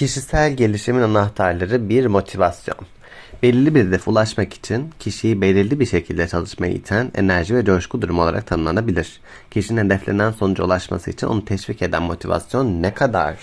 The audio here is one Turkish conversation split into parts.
Kişisel gelişimin anahtarları bir motivasyon. Belirli bir hedefe ulaşmak için kişiyi belirli bir şekilde çalışmaya iten enerji ve coşku durumu olarak tanımlanabilir. Kişinin hedeflenen sonuca ulaşması için onu teşvik eden motivasyon ne kadar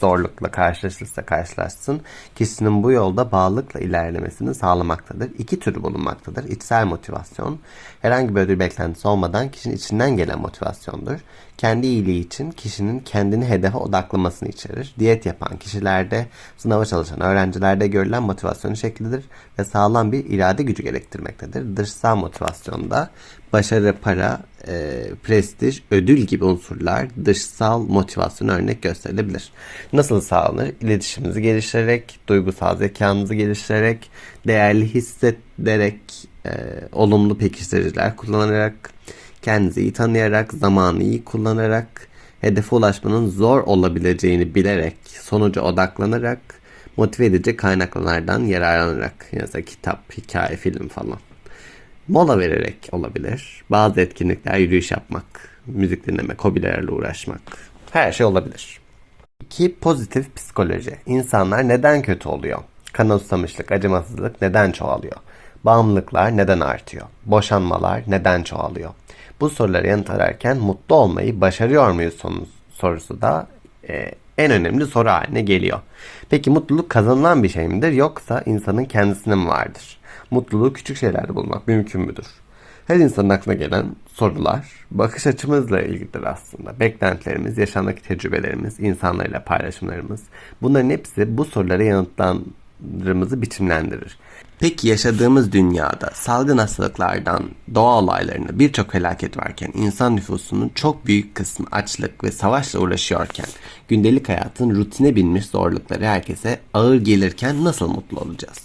zorlukla karşılaşırsa karşılaşsın, kişinin bu yolda bağlılıkla ilerlemesini sağlamaktadır. İki türü bulunmaktadır. İçsel motivasyon, herhangi bir ödül beklentisi olmadan kişinin içinden gelen motivasyondur. Kendi iyiliği için kişinin kendini hedefe odaklamasını içerir. Diyet yapan kişilerde, sınava çalışan öğrencilerde görülen motivasyonun şeklidir ve sağlam bir irade gücü gerektirmektedir. Dışsal motivasyonda başarı, para, e, prestij, ödül gibi unsurlar dışsal motivasyona örnek gösterilebilir. Nasıl sağlanır? İletişimimizi geliştirerek, duygusal zekamızı geliştirerek, değerli hissederek, e, olumlu pekiştiriciler kullanarak, kendinizi iyi tanıyarak, zamanı iyi kullanarak, hedefe ulaşmanın zor olabileceğini bilerek, sonuca odaklanarak, motive edici kaynaklardan yararlanarak, mesela kitap, hikaye, film falan. Mola vererek olabilir. Bazı etkinlikler yürüyüş yapmak, müzik dinlemek, hobilerle uğraşmak. Her şey olabilir. 2. Pozitif psikoloji. İnsanlar neden kötü oluyor? Kana susamışlık, acımasızlık neden çoğalıyor? Bağımlılıklar neden artıyor? Boşanmalar neden çoğalıyor? Bu soruları yanıt ararken mutlu olmayı başarıyor muyuz sorusu da e, en önemli soru haline geliyor. Peki mutluluk kazanılan bir şey midir yoksa insanın kendisine mi vardır? Mutluluğu küçük şeylerde bulmak mümkün müdür? Her insanın aklına gelen sorular bakış açımızla ilgilidir aslında. Beklentilerimiz, yaşamdaki tecrübelerimiz, insanlarla paylaşımlarımız bunların hepsi bu sorulara yanıtlarımızı biçimlendirir. Peki yaşadığımız dünyada salgın hastalıklardan doğa olaylarına birçok felaket varken insan nüfusunun çok büyük kısmı açlık ve savaşla uğraşıyorken gündelik hayatın rutine binmiş zorlukları herkese ağır gelirken nasıl mutlu olacağız?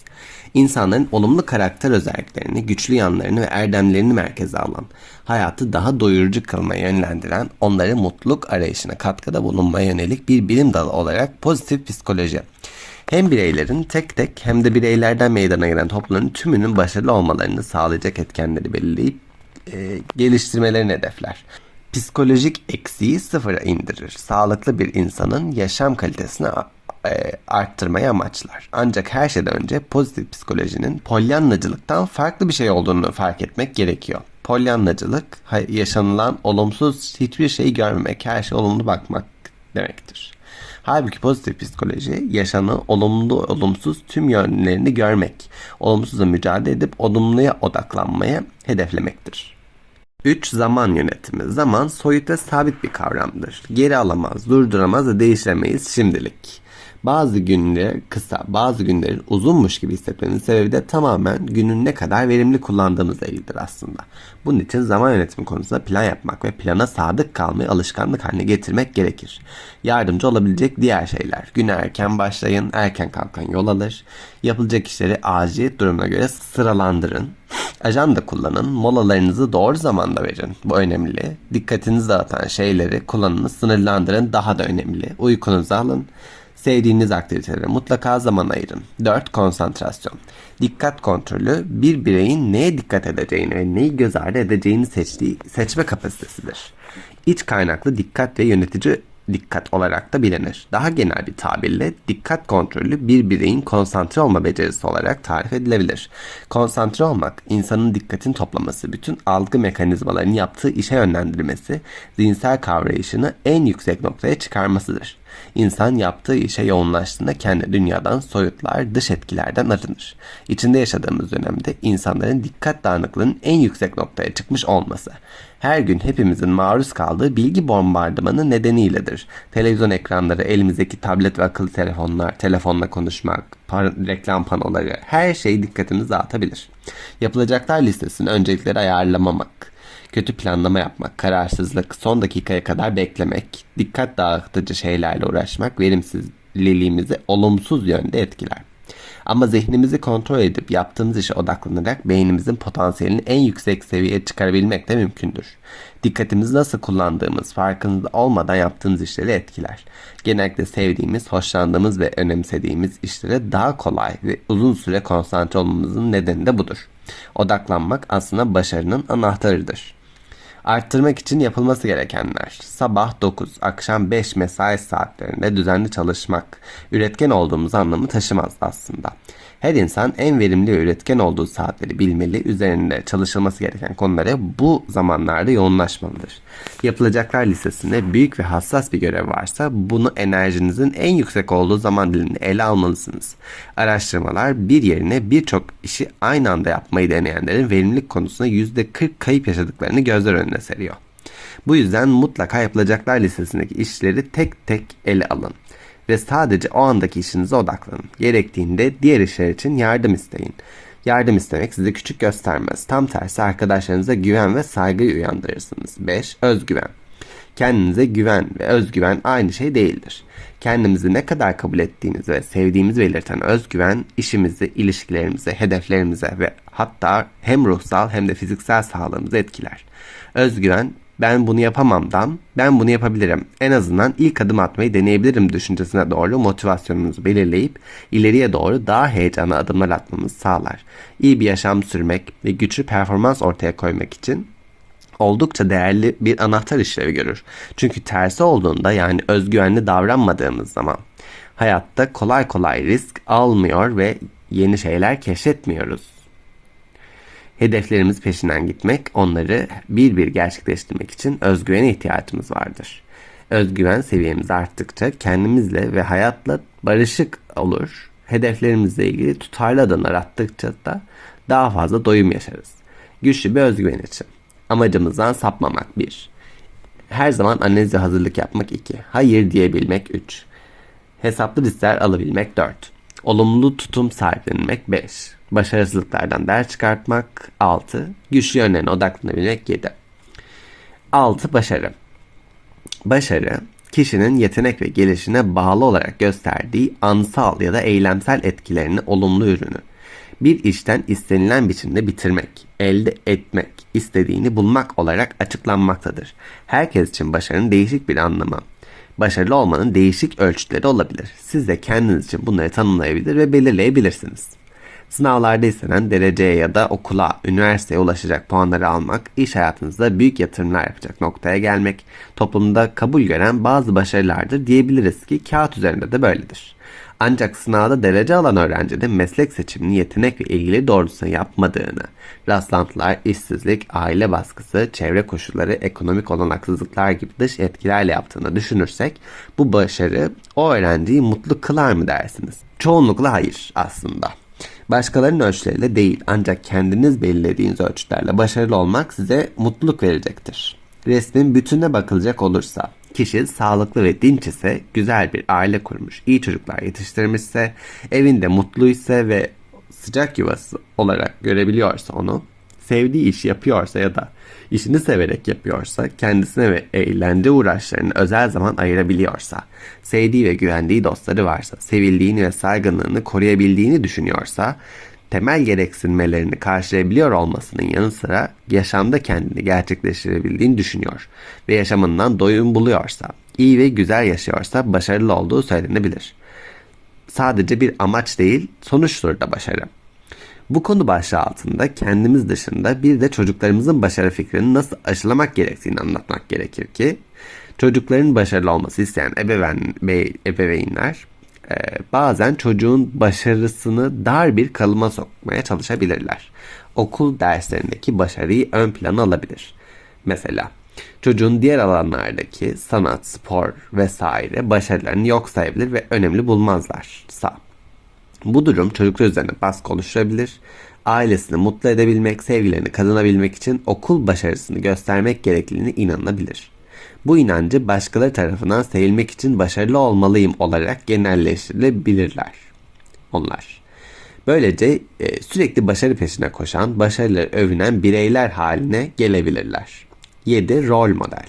İnsanların olumlu karakter özelliklerini, güçlü yanlarını ve erdemlerini merkeze alan, hayatı daha doyurucu kılmaya yönlendiren, onları mutluluk arayışına katkıda bulunmaya yönelik bir bilim dalı olarak pozitif psikoloji. Hem bireylerin tek tek hem de bireylerden meydana gelen toplumların tümünün başarılı olmalarını sağlayacak etkenleri belirleyip e, geliştirmelerini hedefler. Psikolojik eksiği sıfıra indirir. Sağlıklı bir insanın yaşam kalitesini e, arttırmayı amaçlar. Ancak her şeyden önce pozitif psikolojinin polyanlacılıktan farklı bir şey olduğunu fark etmek gerekiyor. Polyanlacılık yaşanılan olumsuz hiçbir şeyi görmemek, her şeye olumlu bakmak demektir. Halbuki pozitif psikoloji yaşanan olumlu olumsuz tüm yönlerini görmek, olumsuzla mücadele edip olumluya odaklanmaya hedeflemektir. 3. Zaman yönetimi. Zaman soyut ve sabit bir kavramdır. Geri alamaz, durduramaz ve değiştiremeyiz şimdilik. Bazı günler kısa, bazı günlerin uzunmuş gibi hissetmenin sebebi de tamamen günün ne kadar verimli kullandığımızla ilgilidir aslında. Bunun için zaman yönetimi konusunda plan yapmak ve plana sadık kalmayı alışkanlık haline getirmek gerekir. Yardımcı olabilecek diğer şeyler. Güne erken başlayın, erken kalkan yol alır. Yapılacak işleri aciliyet durumuna göre sıralandırın. Ajanda kullanın, molalarınızı doğru zamanda verin. Bu önemli. Dikkatinizi dağıtan şeyleri kullanını sınırlandırın daha da önemli. Uykunuzu alın. Sevdiğiniz aktivitelere mutlaka zaman ayırın. 4. Konsantrasyon. Dikkat kontrolü bir bireyin neye dikkat edeceğini ve neyi göz ardı edeceğini seçtiği seçme kapasitesidir. İç kaynaklı dikkat ve yönetici dikkat olarak da bilinir. Daha genel bir tabirle dikkat kontrolü bir bireyin konsantre olma becerisi olarak tarif edilebilir. Konsantre olmak, insanın dikkatin toplaması, bütün algı mekanizmalarının yaptığı işe yönlendirmesi, zihinsel kavrayışını en yüksek noktaya çıkarmasıdır. İnsan yaptığı işe yoğunlaştığında kendi dünyadan soyutlar, dış etkilerden arınır. İçinde yaşadığımız dönemde insanların dikkat dağınıklığının en yüksek noktaya çıkmış olması, her gün hepimizin maruz kaldığı bilgi bombardımanı nedeniyledir. Televizyon ekranları, elimizdeki tablet ve akıllı telefonlar, telefonla konuşmak, reklam panoları, her şey dikkatimizi dağıtabilir. Yapılacaklar listesini öncelikleri ayarlamamak, kötü planlama yapmak, kararsızlık, son dakikaya kadar beklemek, dikkat dağıtıcı şeylerle uğraşmak verimsizliğimizi olumsuz yönde etkiler. Ama zihnimizi kontrol edip yaptığımız işe odaklanarak beynimizin potansiyelini en yüksek seviyeye çıkarabilmek de mümkündür. Dikkatimizi nasıl kullandığımız farkında olmadan yaptığımız işleri etkiler. Genellikle sevdiğimiz, hoşlandığımız ve önemsediğimiz işlere daha kolay ve uzun süre konsantre olmamızın nedeni de budur. Odaklanmak aslında başarının anahtarıdır. Arttırmak için yapılması gerekenler. Sabah 9, akşam 5 mesai saatlerinde düzenli çalışmak, üretken olduğumuz anlamı taşımaz aslında. Her insan en verimli ve üretken olduğu saatleri bilmeli, üzerinde çalışılması gereken konulara bu zamanlarda yoğunlaşmalıdır. Yapılacaklar listesinde büyük ve hassas bir görev varsa bunu enerjinizin en yüksek olduğu zaman dilini ele almalısınız. Araştırmalar bir yerine birçok işi aynı anda yapmayı deneyenlerin verimlilik konusunda %40 kayıp yaşadıklarını gözler önüne seriyor. Bu yüzden mutlaka yapılacaklar listesindeki işleri tek tek ele alın ve sadece o andaki işinize odaklanın. Gerektiğinde diğer işler için yardım isteyin. Yardım istemek sizi küçük göstermez. Tam tersi arkadaşlarınıza güven ve saygı uyandırırsınız. 5. Özgüven. Kendinize güven ve özgüven aynı şey değildir. Kendimizi ne kadar kabul ettiğimizi ve sevdiğimizi belirten özgüven işimizi, ilişkilerimizi, hedeflerimize ve hatta hem ruhsal hem de fiziksel sağlığımızı etkiler. Özgüven ben bunu yapamamdan ben bunu yapabilirim. En azından ilk adım atmayı deneyebilirim düşüncesine doğru motivasyonumuzu belirleyip ileriye doğru daha heyecanlı adımlar atmamızı sağlar. İyi bir yaşam sürmek ve güçlü performans ortaya koymak için oldukça değerli bir anahtar işlevi görür. Çünkü tersi olduğunda yani özgüvenli davranmadığımız zaman hayatta kolay kolay risk almıyor ve yeni şeyler keşfetmiyoruz. Hedeflerimiz peşinden gitmek, onları bir bir gerçekleştirmek için özgüvene ihtiyacımız vardır. Özgüven seviyemiz arttıkça kendimizle ve hayatla barışık olur. Hedeflerimizle ilgili tutarlı adımlar attıkça da daha fazla doyum yaşarız. Güçlü bir özgüven için. Amacımızdan sapmamak 1. Her zaman analize hazırlık yapmak 2. Hayır diyebilmek 3. Hesaplı riskler alabilmek 4. Olumlu tutum sahiplenmek 5. Başarısızlıklardan ders çıkartmak 6. Güçlü yönlerine odaklanabilmek 7. 6. Başarı. Başarı, kişinin yetenek ve gelişine bağlı olarak gösterdiği ansal ya da eylemsel etkilerinin olumlu ürünü. Bir işten istenilen biçimde bitirmek, elde etmek, istediğini bulmak olarak açıklanmaktadır. Herkes için başarının değişik bir anlamı, başarılı olmanın değişik ölçütleri olabilir. Siz de kendiniz için bunları tanımlayabilir ve belirleyebilirsiniz. Sınavlarda istenen dereceye ya da okula, üniversiteye ulaşacak puanları almak, iş hayatınızda büyük yatırımlar yapacak noktaya gelmek, toplumda kabul gören bazı başarılardır diyebiliriz ki kağıt üzerinde de böyledir. Ancak sınavda derece alan öğrencinin meslek seçimini yetenek ve ilgili doğrultusunda yapmadığını, rastlantılar, işsizlik, aile baskısı, çevre koşulları, ekonomik olanaksızlıklar gibi dış etkilerle yaptığını düşünürsek bu başarı o öğrenciyi mutlu kılar mı dersiniz? Çoğunlukla hayır aslında. Başkalarının ölçüleriyle değil ancak kendiniz belirlediğiniz ölçülerle başarılı olmak size mutluluk verecektir. Resmin bütününe bakılacak olursa kişi sağlıklı ve dinç ise, güzel bir aile kurmuş, iyi çocuklar yetiştirmişse, evinde mutluysa ve sıcak yuvası olarak görebiliyorsa onu, sevdiği iş yapıyorsa ya da işini severek yapıyorsa, kendisine ve eğlence uğraşlarını özel zaman ayırabiliyorsa, sevdiği ve güvendiği dostları varsa, sevildiğini ve saygınlığını koruyabildiğini düşünüyorsa, temel gereksinmelerini karşılayabiliyor olmasının yanı sıra yaşamda kendini gerçekleştirebildiğini düşünüyor ve yaşamından doyum buluyorsa, iyi ve güzel yaşıyorsa başarılı olduğu söylenebilir. Sadece bir amaç değil, sonuçtur da başarı. Bu konu başlığı altında kendimiz dışında bir de çocuklarımızın başarı fikrini nasıl aşılamak gerektiğini anlatmak gerekir ki çocukların başarılı olması isteyen ebeveyn, ebeveynler bazen çocuğun başarısını dar bir kalıma sokmaya çalışabilirler. Okul derslerindeki başarıyı ön plana alabilir. Mesela çocuğun diğer alanlardaki sanat, spor vesaire başarılarını yok sayabilir ve önemli bulmazlarsa bu durum çocuklar üzerine baskı oluşturabilir. Ailesini mutlu edebilmek, sevgilerini kazanabilmek için okul başarısını göstermek gerekliliğine inanılabilir. Bu inancı başkaları tarafından sevilmek için başarılı olmalıyım olarak genelleştirilebilirler. Onlar. Böylece e, sürekli başarı peşine koşan, başarıları övünen bireyler haline gelebilirler. 7. Rol model.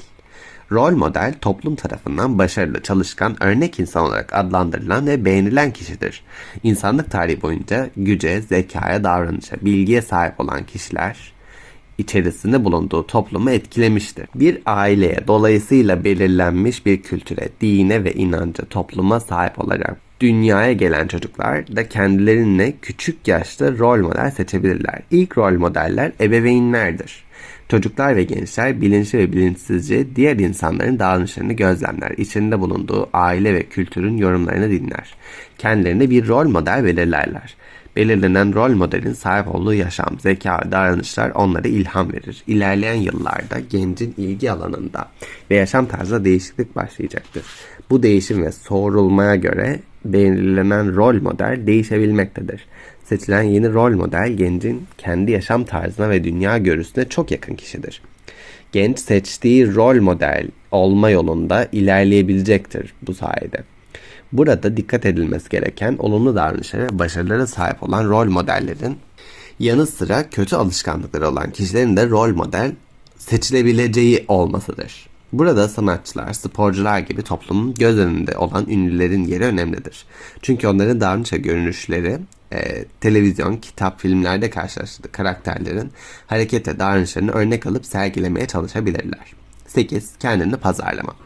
Rol model toplum tarafından başarılı, çalışkan, örnek insan olarak adlandırılan ve beğenilen kişidir. İnsanlık tarihi boyunca güce, zekaya, davranışa, bilgiye sahip olan kişiler içerisinde bulunduğu toplumu etkilemiştir. Bir aileye dolayısıyla belirlenmiş bir kültüre, dine ve inanca, topluma sahip olarak dünyaya gelen çocuklar da kendilerine küçük yaşta rol model seçebilirler. İlk rol modeller ebeveynlerdir. Çocuklar ve gençler bilinçli ve bilinçsizce diğer insanların davranışlarını gözlemler, içinde bulunduğu aile ve kültürün yorumlarını dinler. Kendilerine bir rol model belirlerler. Belirlenen rol modelin sahip olduğu yaşam, zeka davranışlar onlara ilham verir. İlerleyen yıllarda gencin ilgi alanında ve yaşam tarzında değişiklik başlayacaktır. Bu değişim ve sorulmaya göre belirlenen rol model değişebilmektedir. Seçilen yeni rol model gencin kendi yaşam tarzına ve dünya görüşüne çok yakın kişidir. Genç seçtiği rol model olma yolunda ilerleyebilecektir bu sayede. Burada dikkat edilmesi gereken olumlu davranışlara ve başarılara sahip olan rol modellerin yanı sıra kötü alışkanlıkları olan kişilerin de rol model seçilebileceği olmasıdır. Burada sanatçılar, sporcular gibi toplumun göz önünde olan ünlülerin yeri önemlidir. Çünkü onların davranış ve görünüşleri e, televizyon, kitap, filmlerde karşılaştığı karakterlerin hareket ve davranışlarını örnek alıp sergilemeye çalışabilirler. 8. Kendini pazarlama.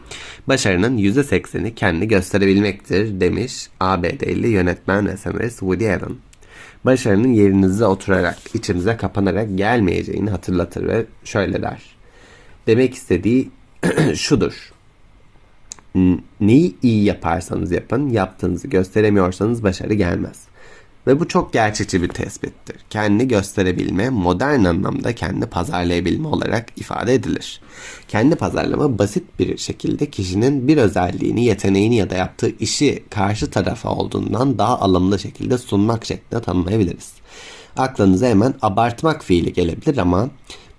Başarının %80'i kendini gösterebilmektir demiş ABD'li yönetmen ve senarist Woody Allen. Başarının yerinizde oturarak, içimize kapanarak gelmeyeceğini hatırlatır ve şöyle der. Demek istediği şudur. Neyi iyi yaparsanız yapın, yaptığınızı gösteremiyorsanız başarı gelmez. Ve bu çok gerçekçi bir tespittir. Kendi gösterebilme, modern anlamda kendi pazarlayabilme olarak ifade edilir. Kendi pazarlama basit bir şekilde kişinin bir özelliğini, yeteneğini ya da yaptığı işi karşı tarafa olduğundan daha alımlı şekilde sunmak şeklinde tanımlayabiliriz. Aklınıza hemen abartmak fiili gelebilir ama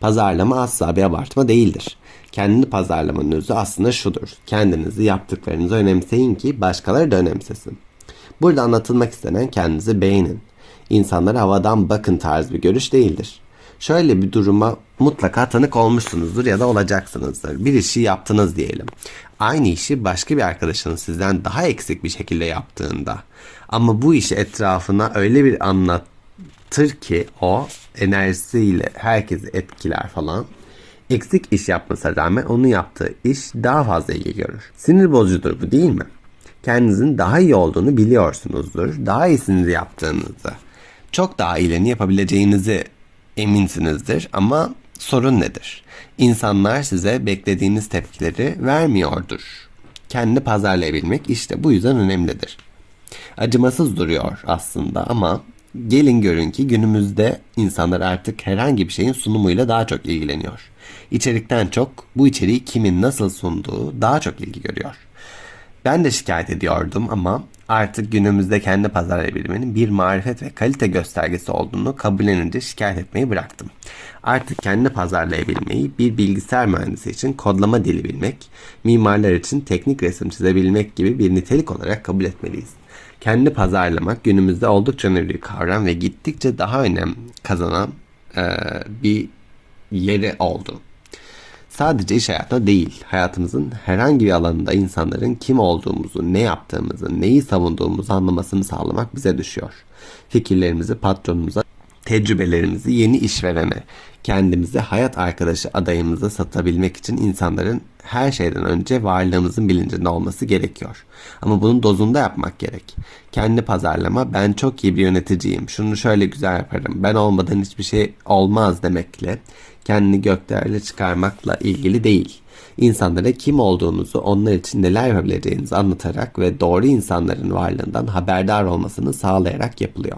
pazarlama asla bir abartma değildir. Kendi pazarlamanın özü aslında şudur. Kendinizi yaptıklarınızı önemseyin ki başkaları da önemsesin. Burada anlatılmak istenen kendinizi beğenin. İnsanlara havadan bakın tarz bir görüş değildir. Şöyle bir duruma mutlaka tanık olmuşsunuzdur ya da olacaksınızdır. Bir işi yaptınız diyelim. Aynı işi başka bir arkadaşınız sizden daha eksik bir şekilde yaptığında ama bu işi etrafına öyle bir anlatır ki o enerjisiyle herkesi etkiler falan. Eksik iş yapmasına rağmen onun yaptığı iş daha fazla ilgi görür. Sinir bozucudur bu değil mi? Kendinizin daha iyi olduğunu biliyorsunuzdur. Daha iyisini yaptığınızı, çok daha iyilerini yapabileceğinizi eminsinizdir ama sorun nedir? İnsanlar size beklediğiniz tepkileri vermiyordur. Kendi pazarlayabilmek işte bu yüzden önemlidir. Acımasız duruyor aslında ama gelin görün ki günümüzde insanlar artık herhangi bir şeyin sunumuyla daha çok ilgileniyor. İçerikten çok bu içeriği kimin nasıl sunduğu daha çok ilgi görüyor. Ben de şikayet ediyordum ama artık günümüzde kendi pazarlayabilmenin bir marifet ve kalite göstergesi olduğunu kabullenince şikayet etmeyi bıraktım. Artık kendi pazarlayabilmeyi bir bilgisayar mühendisi için kodlama dili bilmek, mimarlar için teknik resim çizebilmek gibi bir nitelik olarak kabul etmeliyiz. Kendi pazarlamak günümüzde oldukça önemli bir kavram ve gittikçe daha önem kazanan e, bir yeri oldu. Sadece iş hayatında değil, hayatımızın herhangi bir alanında insanların kim olduğumuzu, ne yaptığımızı, neyi savunduğumuzu anlamasını sağlamak bize düşüyor. Fikirlerimizi patronumuza, tecrübelerimizi yeni işverene, kendimizi hayat arkadaşı adayımıza satabilmek için insanların her şeyden önce varlığımızın bilincinde olması gerekiyor. Ama bunun dozunda yapmak gerek. Kendi pazarlama ben çok iyi bir yöneticiyim, şunu şöyle güzel yaparım, ben olmadan hiçbir şey olmaz demekle kendini göklerle çıkarmakla ilgili değil. İnsanlara kim olduğunuzu, onlar için neler yapabileceğinizi anlatarak ve doğru insanların varlığından haberdar olmasını sağlayarak yapılıyor.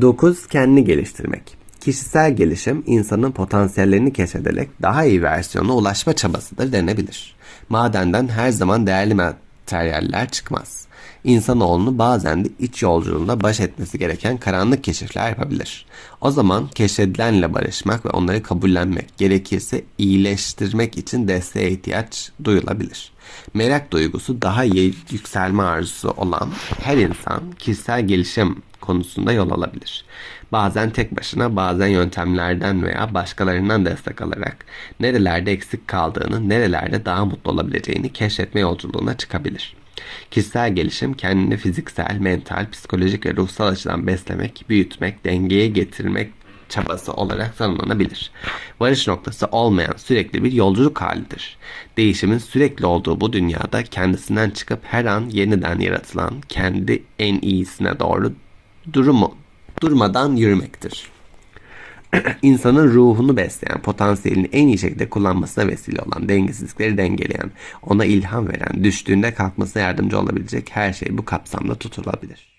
9. Kendini geliştirmek. Kişisel gelişim insanın potansiyellerini keşfederek daha iyi versiyona ulaşma çabasıdır denebilir. Madenden her zaman değerli materyaller çıkmaz. İnsanoğlunu bazen de iç yolculuğunda baş etmesi gereken karanlık keşifler yapabilir. O zaman keşfedilenle barışmak ve onları kabullenmek gerekirse iyileştirmek için desteğe ihtiyaç duyulabilir. Merak duygusu daha iyi yükselme arzusu olan her insan kişisel gelişim konusunda yol alabilir. Bazen tek başına bazen yöntemlerden veya başkalarından destek alarak nerelerde eksik kaldığını, nerelerde daha mutlu olabileceğini keşfetme yolculuğuna çıkabilir. Kişisel gelişim kendini fiziksel, mental, psikolojik ve ruhsal açıdan beslemek, büyütmek, dengeye getirmek çabası olarak tanımlanabilir. Varış noktası olmayan sürekli bir yolculuk halidir. Değişimin sürekli olduğu bu dünyada kendisinden çıkıp her an yeniden yaratılan kendi en iyisine doğru durumu durmadan yürümektir. insanın ruhunu besleyen, potansiyelini en iyi şekilde kullanmasına vesile olan, dengesizlikleri dengeleyen, ona ilham veren, düştüğünde kalkmasına yardımcı olabilecek her şey bu kapsamda tutulabilir.